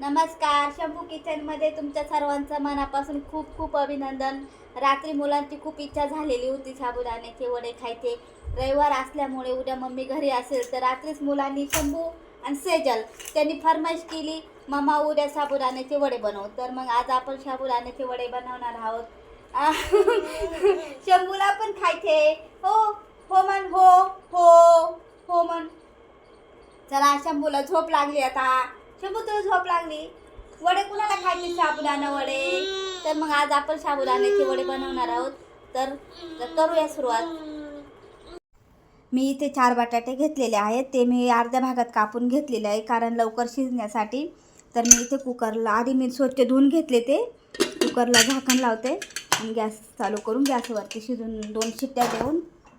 नमस्कार शंभू किचनमध्ये तुमच्या सर्वांचं मनापासून खूप खूप अभिनंदन. रात्री मुलांची खूप इच्छा झालेली होती साबुदाण्याचे वडे खायचे. रविवार असल्यामुळे उद्या मम्मी घरी असेल तर रात्रीच मुलांनी शंभू आणि सेजल त्यांनी फरमाईश केली मम्मा उद्या साबुदाण्याचे वडे बनव. तर मग आज आपण साबुदाण्याचे वडे बनवणार आहोत. शंभूला पण खायचे. हो हो म्हण हो हो हो म्हण. चला शंभूला झोप लागली आता. तुला झोप लागली. वडे कुणाला खायचे? साबुदाणा वडे. तर मग आज आपण साबुदाण्याचे वडे बनवणार आहोत. तर तर करूया सुरुवात. मी इथे चार बटाटे घेतलेले आहेत. ते मी अर्ध्या भागात कापून घेतलेले आहे कारण लवकर शिजण्यासाठी. तर मी इथे कुकरला आधी मी स्वच्छ धुवून घेतले ते. कुकरला झाकण लावते आणि गॅस चालू करून गॅसवरती शिजून दोन शिट्ट्या देऊन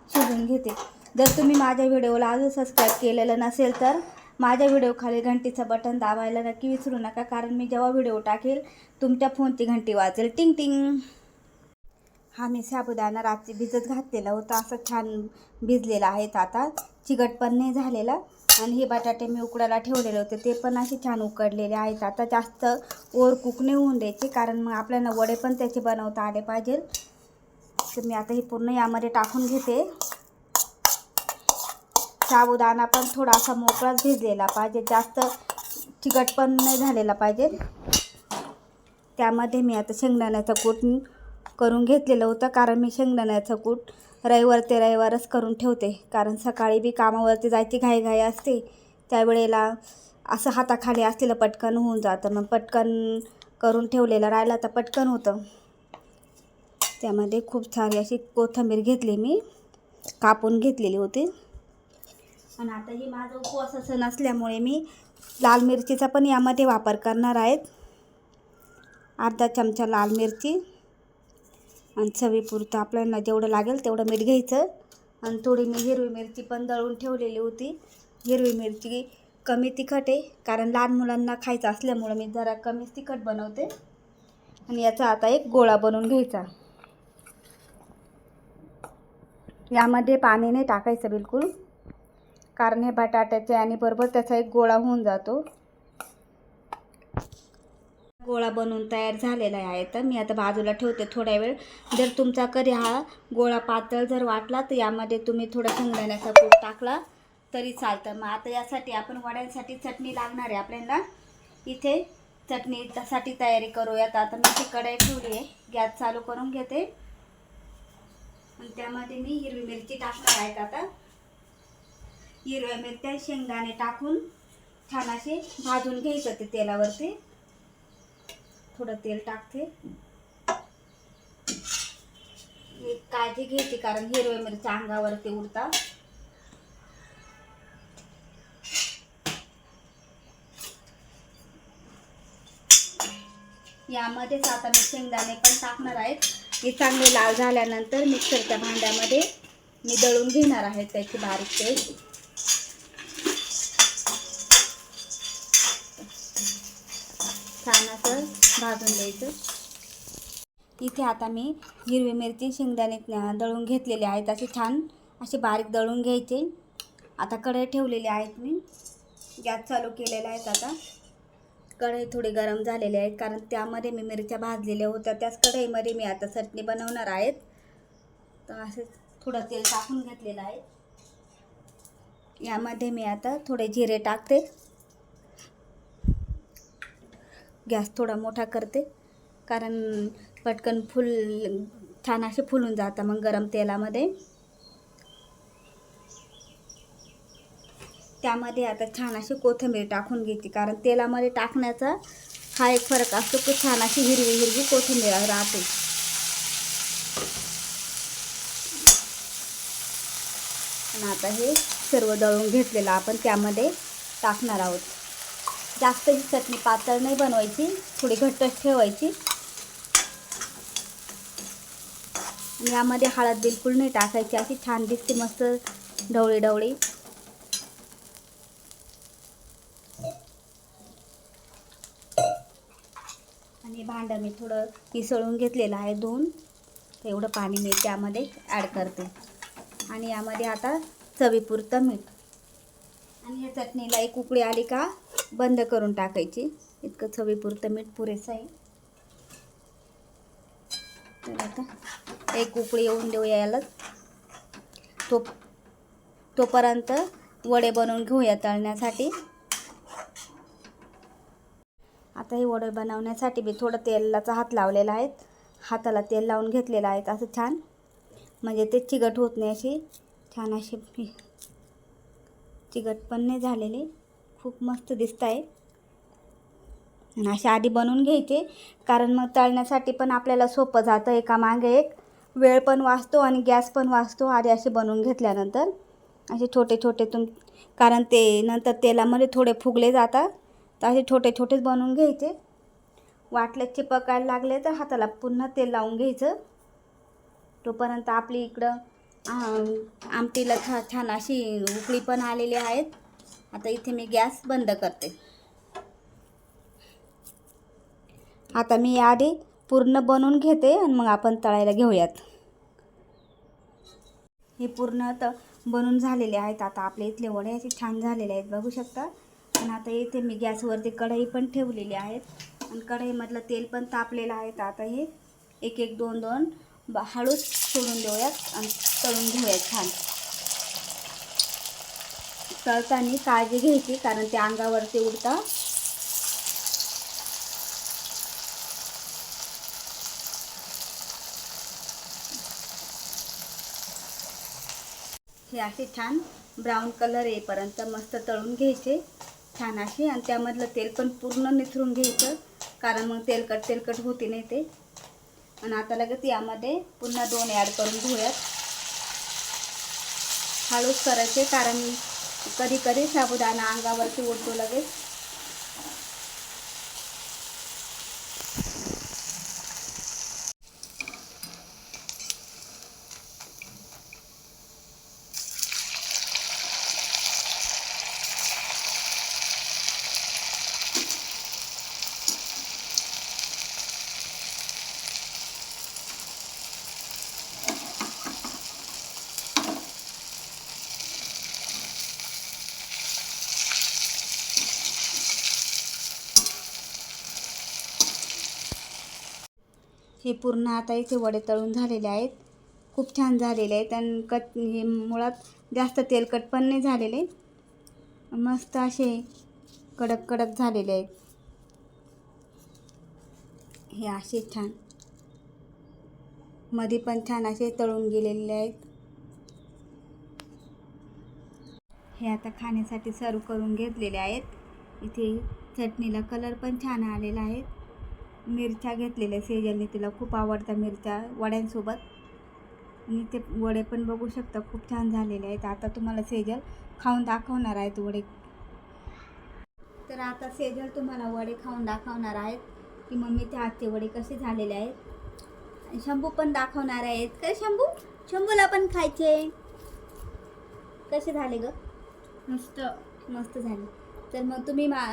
शिजून घेते. जर तुम्ही माझ्या व्हिडिओला अजून सबस्क्राईब केलेलं नसेल तर माझ्या व्हिडिओखाली घंटीचं बटन दाबायला नक्की विसरू नका कारण मी जेव्हा व्हिडिओ टाकेल तुमच्या फोनची घंटी वाजेल. टिंग टिंग हा मी साबुदाणा रात्री भिजत घातलेला होता. असं छान भिजलेला आहेत आता. चिकट पण नाही झालेला. आणि हे बटाटे मी उकडायला ठेवलेले होते. ते पण असे छान उकडलेले आहेत. आता जास्त ओर कुक नाही होऊन द्यायचे कारण मग आपल्याला वडे पण त्याचे बनवता आले पाहिजे. तर मी आता हे पूर्ण यामध्ये टाकून घेते. साबुदाणा पण थोडासा मोकळाच भिजलेला पाहिजे. जास्त तिखट पण नाही झालेला पाहिजे. त्यामध्ये मी आता शेंगदाण्याचं कूट करून घेतलेलं होतं कारण मी शेंगदाण्याचं कूट रविवार ते रविवारच करून ठेवते. कारण सकाळी बी कामावरती जायची घाईघाई असते. त्यावेळेला असं हाताखाली असलेलं पटकन होऊन जातं. मग पटकन करून ठेवलेलं राहिलं तर पटकन होतं. त्यामध्ये खूप सारी अशी कोथिंबीर घेतली मी. कापून घेतलेली होती. आणि आता ही माझं उपवासाचं नसल्यामुळे मी लाल मिरचीचा पण यामध्ये वापर करणार आहेत. अर्धा चमचा लाल मिरची आणि चवीपुरतं आपल्याला जेवढं लागेल तेवढं मीठ घ्यायचं. आणि थोडी मी हिरवी मिरची पण दळून ठेवलेली होती. हिरवी मिरची कमी तिखट आहे कारण लहान मुलांना खायचं असल्यामुळं मी जरा कमीच तिखट बनवते. आणि याचा आता एक गोळा बनवून घ्यायचा. यामध्ये पाणी नाही टाकायचं बिलकुल. कारण हे बटाट्याचे आणि बरोबर त्याचा एक गोळा होऊन जातो. गोळा बनवून तयार झालेला आहे तर मी आता बाजूला ठेवते थोड्या वेळ. जर तुमचा कधी हा गोळा पातळ जर वाटला तर यामध्ये तुम्ही थोडा शेंगदाण्याचा कूट टाकला तरी चालतं. मग आता यासाठी आपण वड्यांसाठी चटणी लागणार आहे आपल्याला. इथे चटणीसाठी तयारी करूयात. आता मी ती कढई ठेवली आहे. गॅस चालू करून घेते. आणि त्यामध्ये मी हिरवी मिरची टाकणार आहेत आता. हिरव्या मिरच्या शेंगदाणे टाकून छान असे भाजून घ्यायचं ते तेलावरती. थोडं तेल टाकते. काळजी घ्यायची कारण हिरव्या मिरच्या अंगावरती उडतात. यामध्येच आता मी शेंगदाणे पण टाकणार आहेत हे चांगले लाल झाल्यानंतर मिक्सरच्या भांड्यामध्ये मी दळून घेणार आहे त्याची बारीक पेस्ट. छान असं भाजून द्यायचं इथे आता मी हिरवी मिरची शेंगदाणे दळून घेतलेले आहेत. असे छान असे बारीक दळून घ्यायचे. आता कढई ठेवलेली आहेत मी. गॅस चालू केलेला आहेत आता. कढई थोडी गरम झालेली आहेत कारण त्यामध्ये मी मिरच्या भाजलेल्या होत्या. त्याच कढईमध्ये मी आता चटणी बनवणार आहेत. तर असे थोडं तेल टाकून घेतलेलं आहे. यामध्ये मी आता थोडे जिरे टाकते. गॅस थोडा मोठा करते. कारण पटकन फुल छान असे फुलून जातं मग गरम तेलामध्ये. त्यामध्ये आता छान अशी कोथिंबीर टाकून घ्यायची कारण तेलामध्ये टाकण्याचा हा एक फरक असतो की छान अशी हिरवी हिरवी कोथिंबीर राहते. आणि आता हे सर्व दळून घेतलेलं आपण त्यामध्ये टाकणार आहोत. जास्त ही चटणी पातळ नाही बनवायची थोडी घट्टच ठेवायची. यामध्ये हळद बिलकुल नाही टाकायची अशी छान दिसते मस्त ढवळी ढवळी. आणि भांडं मी थोडं किसळून घेतलेलं आहे दोन. एवढं पाणी मी त्यामध्ये ॲड करते. आणि यामध्ये आता चवीपुरतं मीठ. आणि या चटणीला एक उकळी आली का? बंद करून टाकायची. इतकं चवीपुरतं मीठ पुरेसं आहे. तर आता एक उकळी येऊन देऊया यालाच तो तोपर्यंत वडे बनवून घेऊया तळण्यासाठी. आता हे वडे बनवण्यासाठी मी थोडं तेलाचा हात लावलेला आहे हाताला तेल लावून घेतलेलं आहे असं छान. म्हणजे ते चिकट होत नाही अशी. छान अशी चिगट चिकट पण नाही झालेली. खूप मस्त दिसत आहे. आणि अशा आधी बनवून घ्यायचे कारण मग तळण्यासाठी पण आपल्याला सोपं जातं एका मागे एक. वेळ पण वाचतो आणि गॅस पण वाचतो आधी असे बनवून घेतल्यानंतर. असे छोटे छोटे तुम कारण ते नंतर तेलामध्ये थोडे फुगले जातात तर असे छोटे छोटेच बनवून घ्यायचे. वाटले चिपकायला लागले तर हाताला पुन्हा तेल लावून घ्यायचं. तोपर्यंत आपली इकडं आमटीला छा छान अशी उकळी पण आलेली आहेत. आता इथे मी गॅस बंद करते. आता मी आधी पूर्ण बनवून घेते आणि मग आपण तळायला घेऊयात. हे पूर्ण तर बनून झालेले आहेत. आता आपल्या इथले वडे असे छान झालेले आहेत बघू शकता. आणि आता इथे मी गॅसवरती कढई पण ठेवलेली आहेत आणि कढईमधलं तेल पण तापलेलं आहे. तर आता हे एक एक दोन दोन हळूच सोडून देऊयात आणि तळून घेऊयात छान. तळताना काळजी घ्यायची कारण ते अंगावरती उडतं. हे असे छान ब्राऊन कलर येईपर्यंत मस्त तळून घ्यायचे. छान असे आणि त्यामधलं तेल पण पूर्ण निथरून घ्यायचं कारण मग तेलकट तेलकट होते नाही ते. आणि आता लगेच यामध्ये पुन्हा दोन ॲड करून घेऊयात. हळूच करायचे कारण कधी कधी साबुदाणा अंगावरती उडतो लगेच. हे पूर्ण आता इथे वडे तळून झालेले आहेत. खूप छान झालेले आहेत आणि कट हे मुळात जास्त तेलकट पण नाही झालेले. मस्त असे कडक कडक झालेले आहेत. हे असे छान. मध्ये पण छान असे तळून गेलेले आहेत. हे आता खाण्यासाठी सर्व करून घेतलेले आहेत. इथे चटणीला कलर पण छान आलेला आहे. मिरच्या घेतलेल्या सेजलने तिला खूप आवडतात मिरच्या वड्यांसोबत. आणि ते वडे पण बघू शकता खूप छान झालेले आहेत. आता तुम्हाला सेजल खाऊन दाखवणार आहेत वडे. तर आता सेजल तुम्हाला वडे खाऊन दाखवणार आहेत की मम्मीच्या हातचे वडे कसे झालेले आहेत. आणि शंभू पण दाखवणार आहेत. काय शंभू? शंभूला पण खायचे. कसे झाले ग? मस्त. मस्त झाले. तर मग तुम्ही मा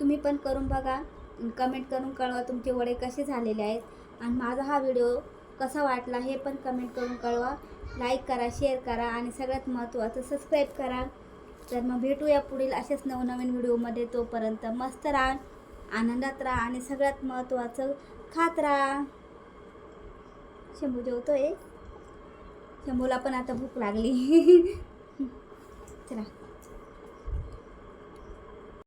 तुम्ही पण करून बघा. कमेंट करून कळवा तुमचे वडे कसे झालेले आहेत. आणि माझा हा व्हिडिओ कसा वाटला हे पण कमेंट करून कळवा. लाईक करा शेअर करा आणि सगळ्यात महत्त्वाचं सबस्क्राईब करा. तर मग भेटूया पुढील असेच नवनवीन व्हिडिओमध्ये तोपर्यंत मस्त राहा आनंदात राहा आणि सगळ्यात महत्त्वाचं खात राहा. शंभू आहे शंभूला पण आता भूक लागली. चला.